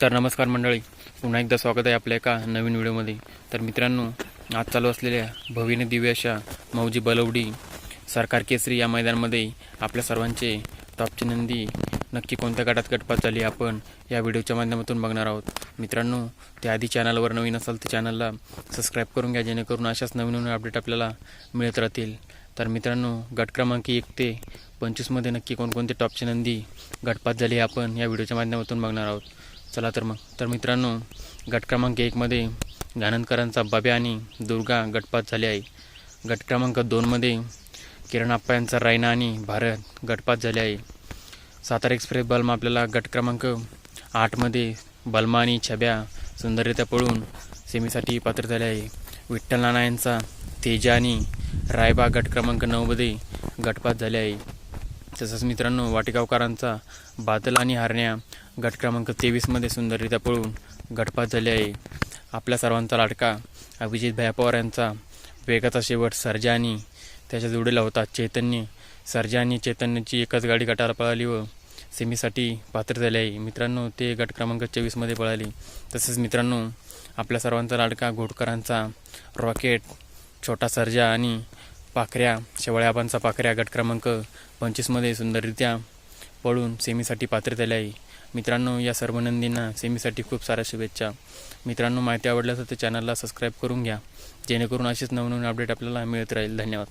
तर नमस्कार मंडळी. पुन्हा एकदा स्वागत आहे आपल्या एका नवीन व्हिडिओमध्ये. तर मित्रांनो आज चालू असलेल्या भविने दिव्य अशा मौजी बलवडी सरकार केसरी या मैदानामध्ये आपल्या सर्वांचे टॉपची नंदी नक्की कोणत्या गटात गटपात झाली आपण या व्हिडिओच्या माध्यमातून बघणार आहोत. मित्रांनो त्याआधी चॅनलवर नवीन असाल तर चॅनलला सबस्क्राईब करून घ्या जेणेकरून अशाच नवीन नवीन अपडेट आपल्याला मिळत राहतील. तर मित्रांनो गट क्रमांक एक ते पंचवीसमध्ये नक्की कोणकोणते टॉपची नंदी गटपात झाली आपण या व्हिडिओच्या माध्यमातून बघणार आहोत. चला तर मग. तर मित्रांनो गट क्रमांक एकमध्ये घानंदकरांचा बब्या आणि दुर्गा गटपात झाले आहे. गट क्रमांक दोनमध्ये किरण आप्पा यांचा रायना आणि भारत गटपात झाले आहे. सातारा एक्सप्रेस बल्मा आपल्याला गट क्रमांक आठमध्ये बल्मा आणि छब्या सुंदररित्या पळून सेमीसाठी पात्र झाले आहे. विठ्ठल नाना यांचा तेजा आणि रायबा गट क्रमांक नऊमध्ये गटपात झाले आहे. तसंच मित्रांनो वाटेगावकरांचा बादल आणि हरण्या गट क्रमांक तेवीसमध्ये सुंदररित्या पळून गटपात झाले आहे. आपल्या सर्वांचा लाडका अभिजित भया पवार यांचा वेगाचा शेवट सर्जा आणि त्याच्या जोडीला होता. चैतन्य सर्जा आणि चैतन्याची एकच गाडी गटाला पळाली व सेमीसाठी पात्र झाले आहे. मित्रांनो ते गट क्रमांक चोवीसमध्ये पळाली. तसेच मित्रांनो आपल्या सर्वांचा लाडका घोटकरांचा रॉकेट छोटा सर्जा आणि पाखऱ्या. शेवाळ्याबांचा पाखऱ्या गट क्रमांक पंचवीसमध्ये सुंदररित्या पळून सेमीसाठी पात्र झाले आहे मित्रांनो या सर्व नंदींना सेमीसाठी खूप साऱ्या शुभेच्छा. मित्रांनो माहिती आवडल्यास तर चॅनलला सबस्क्राईब करून घ्या. जेणेकरून अशीच नवनवीन अपडेट आपल्याला मिळत राहील. धन्यवाद.